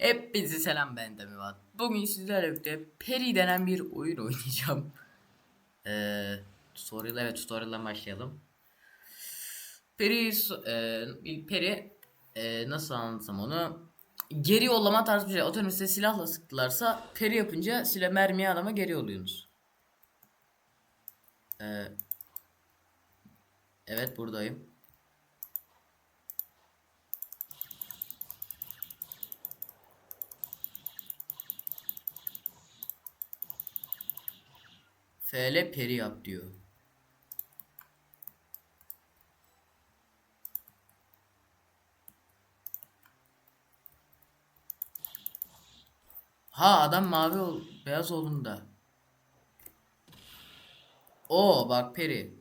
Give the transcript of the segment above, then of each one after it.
Hepinize selam ben Demivat. Bugün sizlerle birlikte Peri denen bir oyun oynayacağım. Ee, tutorial evet tutorial'dan başlayalım. Peri e, Peri e, nasıl anlatsam onu geri yollama tarzı bir şey. Atıyorum size silahla sıktılarsa Peri yapınca silah mermiyi adama geri yolluyorsunuz. Ee, evet buradayım. FL peri yap diyor. Ha adam mavi ol beyaz olduğunda. O bak peri.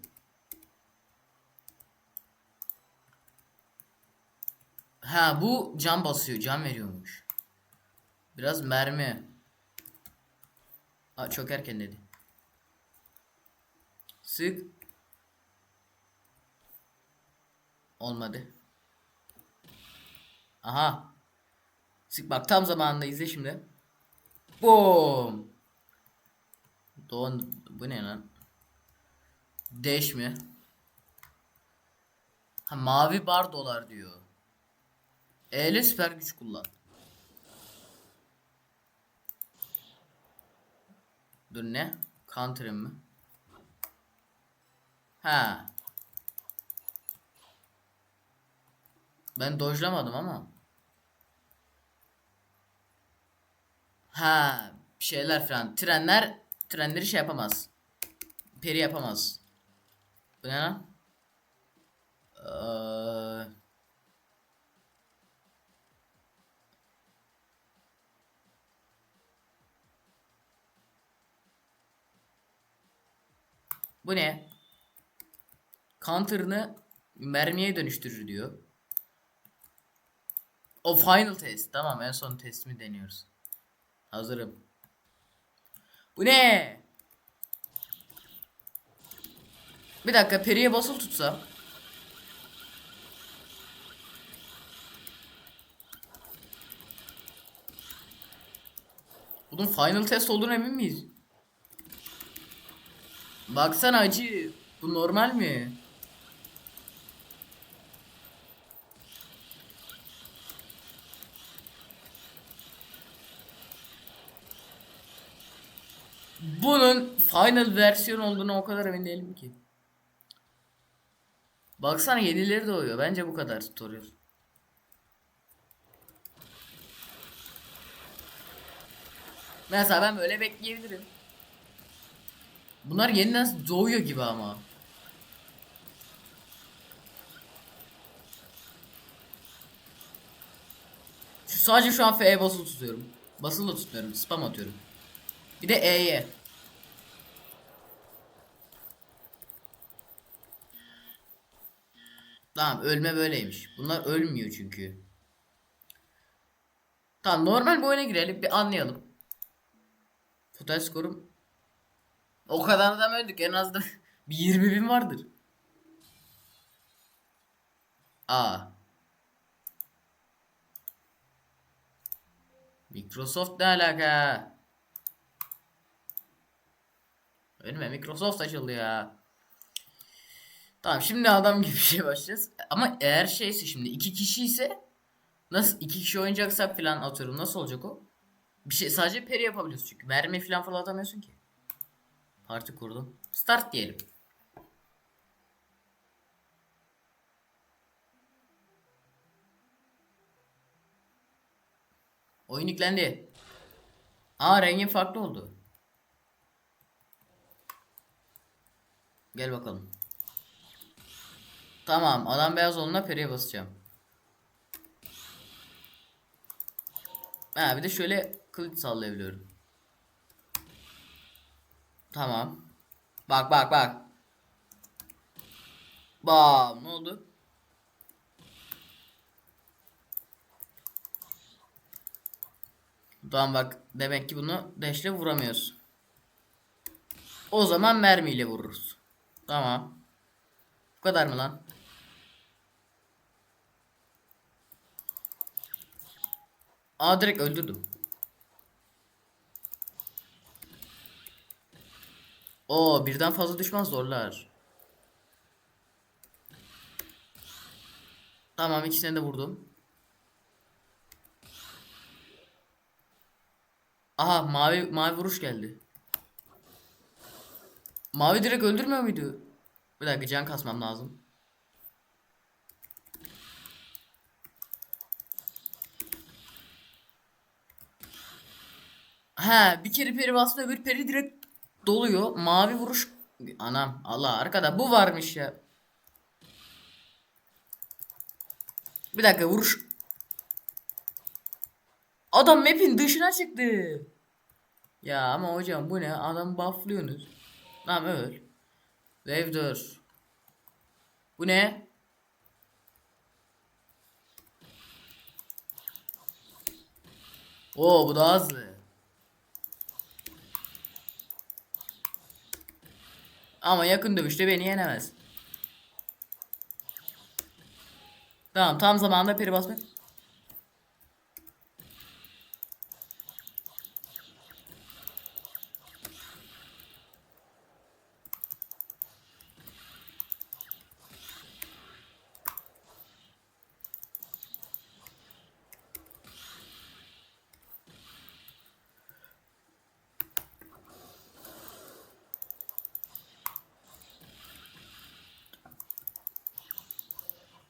Ha bu can basıyor, can veriyormuş. Biraz mermi. Ha çok erken dedi. Sık. Olmadı. Aha. Sık bak tam zamanında izle şimdi. Boom. Doğan bu ne lan? Deş mi? Ha mavi bar dolar diyor. E ile süper güç kullan. Dur ne? Counter'ım mı? Ha. Ben dojlamadım ama. Ha, şeyler falan. Trenler trenleri şey yapamaz. Peri yapamaz. Bu ne lan? Ee, bu ne? Counter'ını mermiye dönüştürür diyor. O final test. Tamam en son testimi deniyoruz. Hazırım. Bu ne? Bir dakika periye basılı tutsam. Bunun final test olduğunu emin miyiz? Baksana acı. Bu normal mi? Bunun final versiyon olduğunu o kadar emin değilim ki. Baksana yenileri de oluyor. Bence bu kadar tutorial. Mesela ben böyle bekleyebilirim. Bunlar yeniden doğuyor gibi ama. Şu sadece şu an F'ye basılı tutuyorum. Basılı tutmuyorum. Spam atıyorum. Bir de E'ye. Tamam ölme böyleymiş. Bunlar ölmüyor çünkü. Tamam normal bir oyuna girelim bir anlayalım. Total skorum o kadar adam öldük en az bir 20 bin vardır. Aa. Microsoft ne alaka? Önüme Microsoft açıldı ya. Tamam şimdi adam gibi bir şey başlayacağız. Ama eğer şeyse şimdi iki kişi ise nasıl iki kişi oynayacaksak falan atıyorum nasıl olacak o? Bir şey sadece peri yapabiliyorsun çünkü mermi falan fırlatamıyorsun ki. Parti kurdum. Start diyelim. Oyun yüklendi. Aa rengin farklı oldu. Gel bakalım. Tamam adam beyaz olduğunda periye basacağım. Ha bir de şöyle kılıç sallayabiliyorum. Tamam. Bak bak bak. Bam ne oldu? Tamam bak demek ki bunu deşle vuramıyoruz. O zaman mermiyle vururuz. Tamam. Bu kadar mı lan? Aa direkt öldürdüm. Oo birden fazla düşman zorlar. Tamam ikisini de vurdum. Aha mavi mavi vuruş geldi. Mavi direkt öldürmüyor muydu? Bir dakika can kasmam lazım. He bir kere peri bastı öbür peri direkt doluyor. Mavi vuruş. Anam Allah arkada bu varmış ya. Bir dakika vuruş. Adam map'in dışına çıktı. Ya ama hocam bu ne? Adam bufflıyorsunuz. Tamam öl. Wave 4. Bu ne? Oo bu daha hızlı. Ama yakın dövüşte beni yenemez. Tamam tam zamanında peri basmak.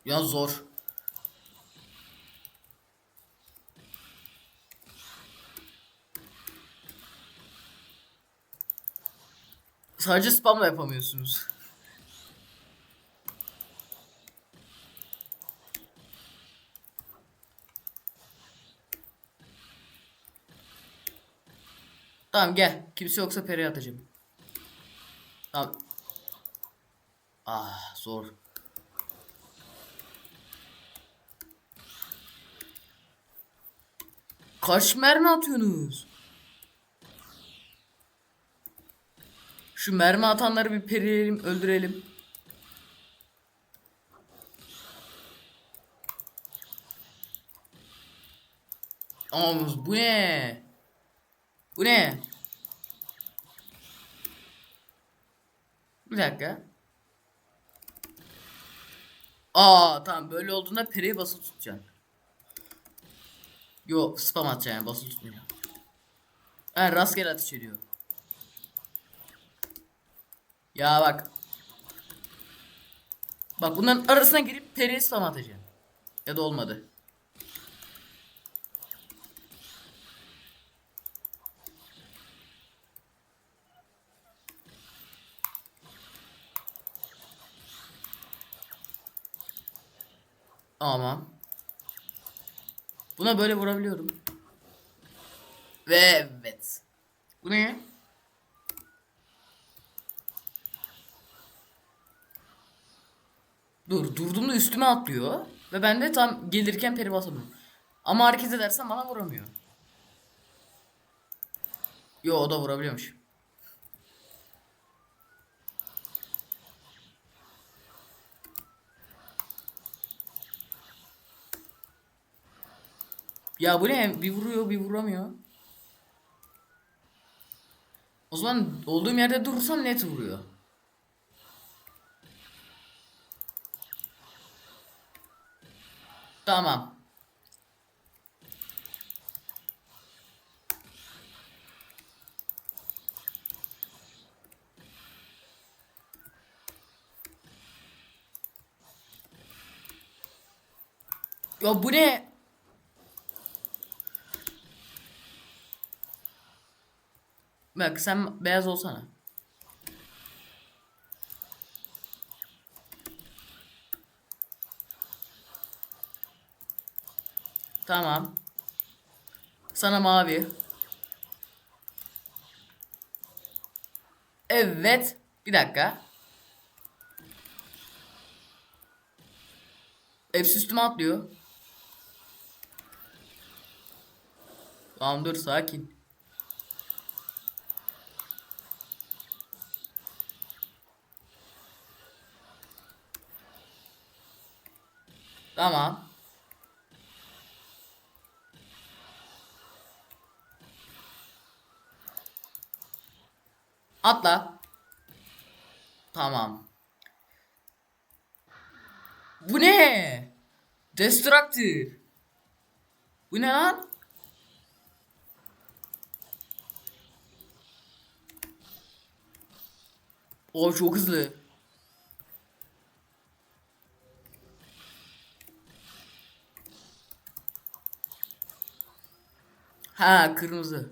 Ya zor. Sadece spamla yapamıyorsunuz. Tamam gel. Kimse yoksa peri atacağım. Tamam. Ah zor. Kaç mermi atıyorsunuz? Şu mermi atanları bir perileyelim, öldürelim. Ama bu ne? Bu ne? Bir dakika. Aa tamam böyle olduğunda periyi basılı tutacaksın. Yo spam atacaksın yani basılı tutmayacağım. Ha rastgele ateş ediyor. Ya bak. Bak bunların arasına girip periyi spam atacağım. Ya da olmadı. Ama Buna böyle vurabiliyorum. Ve evet. Bu ne? Dur durduğumda üstüme atlıyor. Ve ben de tam gelirken peri basamıyorum. Ama hareket edersen bana vuramıyor. Yo o da vurabiliyormuş. Ya bu ne? Bir vuruyor bir vuramıyor. O zaman olduğum yerde durursam net vuruyor. Tamam. Ya bu ne? Bak sen beyaz olsana. Tamam. Sana mavi. Evet. Bir dakika. Hepsi üstüme atlıyor. Tamam dur sakin. Tamam. Atla. Tamam. Bu ne? Destructor. Bu ne lan? O çok hızlı. Ha kırmızı.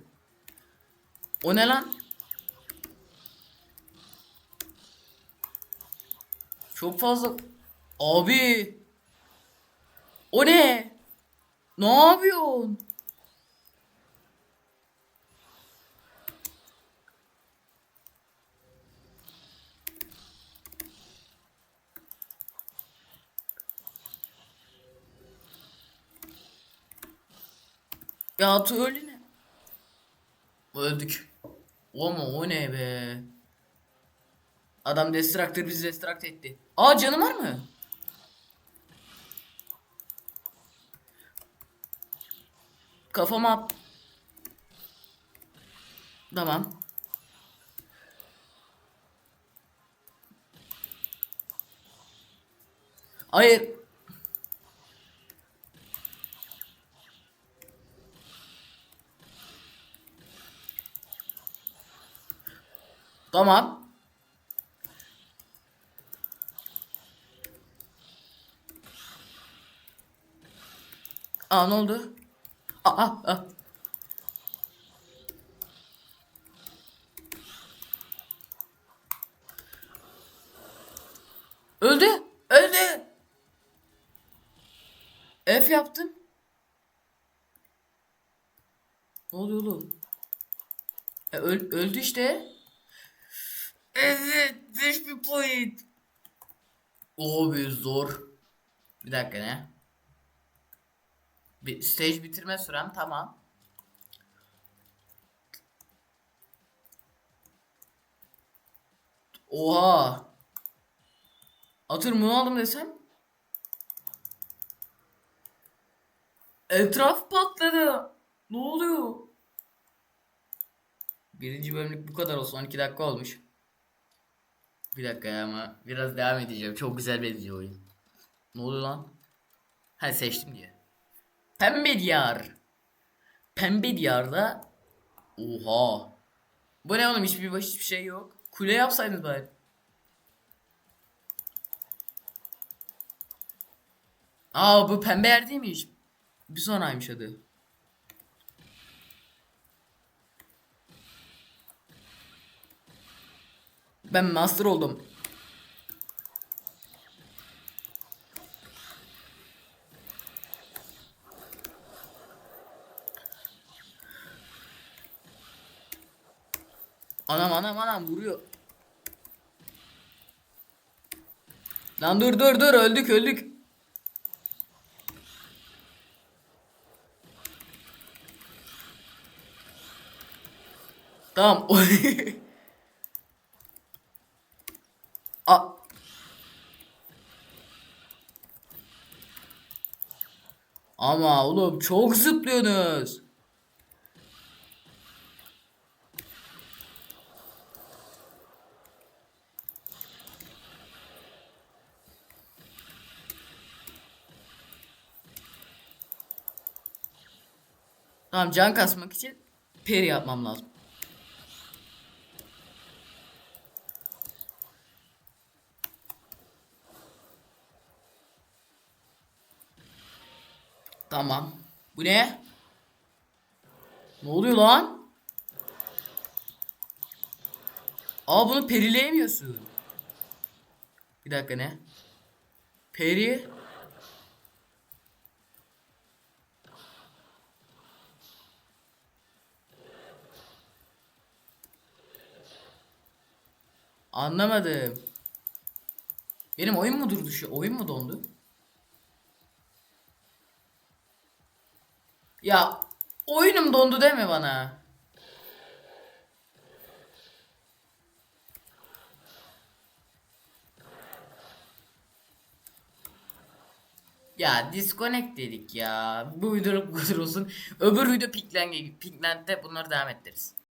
O ne lan? Çok fazla. Abi. O ne? Ne yapıyorsun? Ya Atı öyle ne? Öldük. O mu o ne be? Adam destructor bizi destruct etti. Aa canım var mı? Kafama at. Tamam. Hayır. Tamam. Aa ne oldu? Aa, aa. Öldü. Öldü. F yaptım. Ne oluyor oğlum? E, öl- öldü işte. Evet, beş bir point. Abi zor. Bir dakika ne? Bir stage bitirme sürem tamam. Oha. Atır mı aldım desem? Etraf patladı. Ne oluyor? Birinci bölümlük bu kadar olsun. 12 dakika olmuş. Bir dakika ya ama biraz devam edeceğim. Çok güzel benziyor oyun. Ne oluyor lan? Ha seçtim diye. Pembe diyar. Pembe diyarda Oha. Bu ne oğlum hiçbir baş hiçbir şey yok. Kule yapsaydınız bari. Aa bu pembe yer değil miymiş? Bir sonraymış adı. Ben master oldum. Anam anam anam vuruyor. Lan dur dur dur öldük öldük. Tamam. Ama oğlum çok zıplıyorsunuz. Tamam can kasmak için peri yapmam lazım. Tamam. Bu ne? Ne oluyor lan? Aa bunu perileyemiyorsun. Bir dakika ne? Peri. Anlamadım. Benim oyun mu durdu şu? Oyun mu dondu? Ya oyunum dondu deme bana. Ya disconnect dedik ya. Bu bu kadar olsun. Öbür video Piklen Pikland'de bunları devam ettiririz.